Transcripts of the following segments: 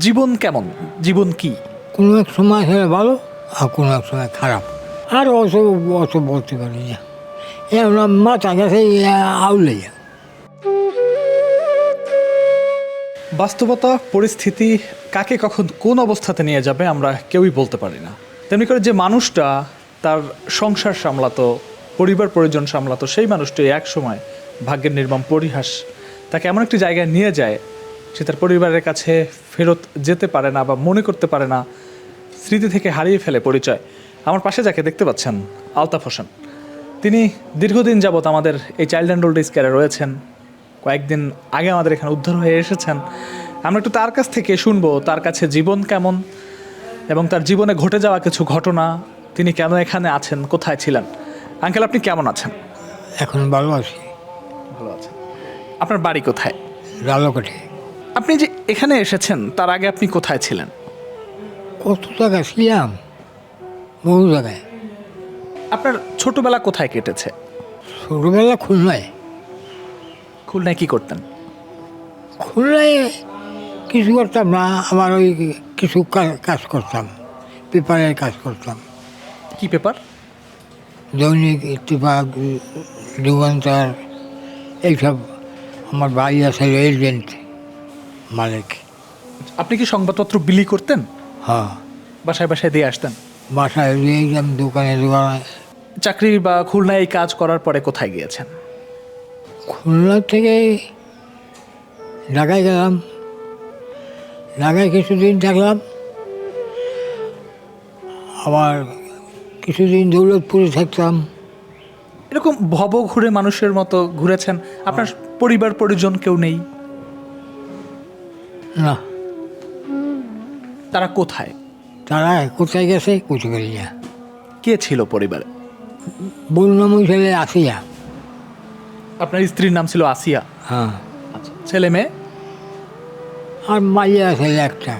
জীবন কেমন? জীবন কি? কোনো এক সময় হলে ভালো আর কোনো এক সময় খারাপ। আর অত অত বলতে পারি না। এমন মাথা গেছে আউলে বাস্তবতা পরিস্থিতি কাকে কখন কোন অবস্থাতে নিয়ে যাবে আমরা কেউই বলতে পারি না। তেমনি করে যে মানুষটা তার সংসার সামলাতো পরিবার পরিজন সামলাতো সেই মানুষটি এক সময় ভাগ্যের নির্মম পরিহাস তাকে এমন একটি জায়গায় নিয়ে যায় সে তার পরিবারের কাছে ফেরত যেতে পারে না বা মনে করতে পারে না স্মৃতি থেকে হারিয়ে ফেলে পরিচয়। আমার পাশে যাকে দেখতে পাচ্ছেন আলতাফ হোসেন। তিনি দীর্ঘদিন যাবৎ আমাদের এই চাইল্ড অ্যান্ড ওল্ড কেয়ারে রয়েছেন। কয়েকদিন আগে আমাদের এখানে উদ্ধার হয়ে এসেছেন। আমরা একটু তার কাছ থেকে শুনব তার কাছে জীবন কেমন এবং তার জীবনে ঘটে যাওয়া কিছু ঘটনা। তিনি কেন এখানে আছেন কোথায় ছিলেন? আঙ্কেল আপনি কেমন আছেন? এখন ভালো আছি। ভালো আছেন। আপনার বাড়ি কোথায়? রালোকাঠে আপনি যে এখানে এসেছেন তার আগে আপনি কোথায় ছিলেন? কত জায়গায় ছিলাম? বহু জায়গায়। আপনার ছোটবেলা কোথায় কেটেছে? ছোটোবেলা খুলনায়। খুলনায় কি করতেন? খুলনায় কিছু করতাম না আমার ওই কিছু কাজ করতাম পেপারের কাজ করতাম। কি পেপার? দৈনিক ইত্তেফাক যুগান্তর এইসব আমার বাড়ি আছে এজেন্ট মালিক। আপনি কি সংবাদপত্র বিলি করতেন? হ্যাঁ। বাসায় বাসায় দিয়ে আসতেন? বাসায় গেলাম দোকানে দোকানে। চাকরি বা খুলনায় এই কাজ করার পরে কোথায় গিয়েছেন? খুলনা থেকে ঢাকায় গেলাম। ঢাকায় কিছুদিন থাকলাম। আবার কিছুদিন দৌলতপুরে থাকতাম। এরকম ভব ঘুরে মানুষের মতো ঘুরেছেন? আপনার পরিবার পরিজন কেউ নেই? না। তারা কোথায়? তারা কোথায় গেছে না। কে ছিল পরিবারে? বললাম ছেলে আসিয়া। আপনার স্ত্রীর নাম ছিল আসিয়া। হ্যাঁ। আচ্ছা ছেলে মেয়ে? আর মাইয়া ছেলে একটা।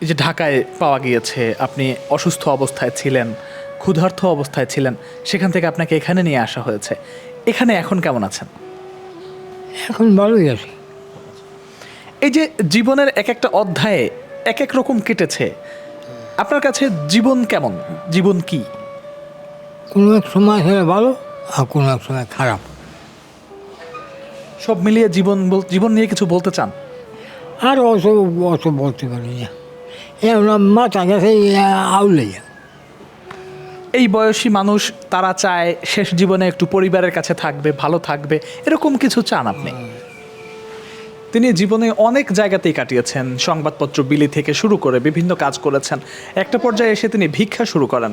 এই যে ঢাকায় পাওয়া গিয়েছে আপনি অসুস্থ অবস্থায় ছিলেন ক্ষুধার্ত অবস্থায় ছিলেন সেখান থেকে আপনাকে এখানে নিয়ে আসা হয়েছে। এখানে এখন কেমন আছেন? এখন ভালোই আছে। এই যে জীবনের এক একটা অধ্যায়ে এক এক রকম কেটেছে আপনার কাছে জীবন কেমন? জীবন কি? কোনো এক সময় হলে ভালো আর কোনো এক সময় খারাপ। সব মিলিয়ে জীবন বল- জীবন নিয়ে কিছু বলতে চান? আর অত অত বলতে পারি না। এমন মাথা গেছে আউলে এই বয়সী মানুষ তারা চায় শেষ জীবনে একটু পরিবারের কাছে থাকবে ভালো থাকবে এরকম কিছু চান আপনি? তিনি জীবনে অনেক জায়গাতেই কাটিয়েছেন। সংবাদপত্র বিলি থেকে শুরু করে বিভিন্ন কাজ করেছেন। একটা পর্যায়ে এসে তিনি ভিক্ষা শুরু করেন।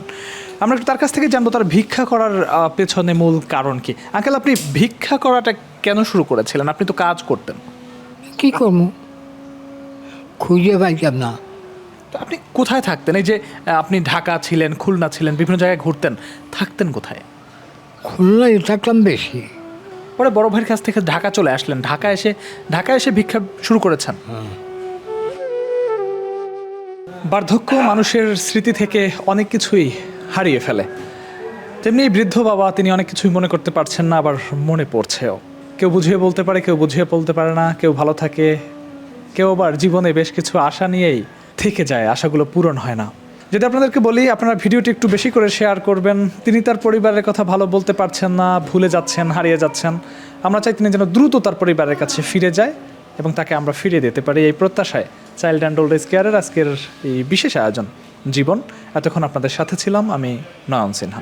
আমরা একটু তার কাছ থেকে জানব তার ভিক্ষা করার পেছনে মূল কারণ কি? আঙ্কেল আপনি ভিক্ষা করাটা কেন শুরু করেছিলেন? আপনি তো কাজ করতেন। কী করব? খুঁজে পাইতাম না। আপনি কোথায় থাকতেন? এই যে আপনি ঢাকা ছিলেন খুলনা ছিলেন বিভিন্ন জায়গায় ঘুরতেন। থাকতেন কোথায়? খুলনায় থাকতাম বেশি। পরে বড় ভাইয়ের কাছ থেকে ঢাকা চলে আসলেন। ঢাকা এসে ঢাকা এসে ভিক্ষা শুরু করেছেন। বার্ধক্য মানুষের স্মৃতি থেকে অনেক কিছুই হারিয়ে ফেলে। তেমনি বৃদ্ধ বাবা, তিনি অনেক কিছুই মনে করতে পারছেন না, আবার মনে পড়ছেও। কেউ বুঝিয়ে বলতে পারে, কেউ বুঝিয়ে বলতে পারে না, কেউ ভালো থাকে, কেউ আবার জীবনে বেশ কিছু আশা নিয়েই থেকে যায়, আশাগুলো পূরণ হয় না। যদি আপনাদেরকে বলি, আপনারা ভিডিওটি একটু বেশি করে শেয়ার করবেন। তিনি তার পরিবারের কথা ভালো বলতে পারছেন না, ভুলে যাচ্ছেন, হারিয়ে যাচ্ছেন। আমরা চাই তিনি যেন দ্রুত তার পরিবারের কাছে ফিরে যায় এবং তাকে আমরা ফিরিয়ে দিতে পারি এই প্রত্যাশায়। চাইল্ড অ্যান্ড ওল্ড এজ কেয়ারের আজকের এই বিশেষ আয়োজন। জীবন, এতক্ষণ আপনাদের সাথে ছিলাম আমি নয়ন সিনহা।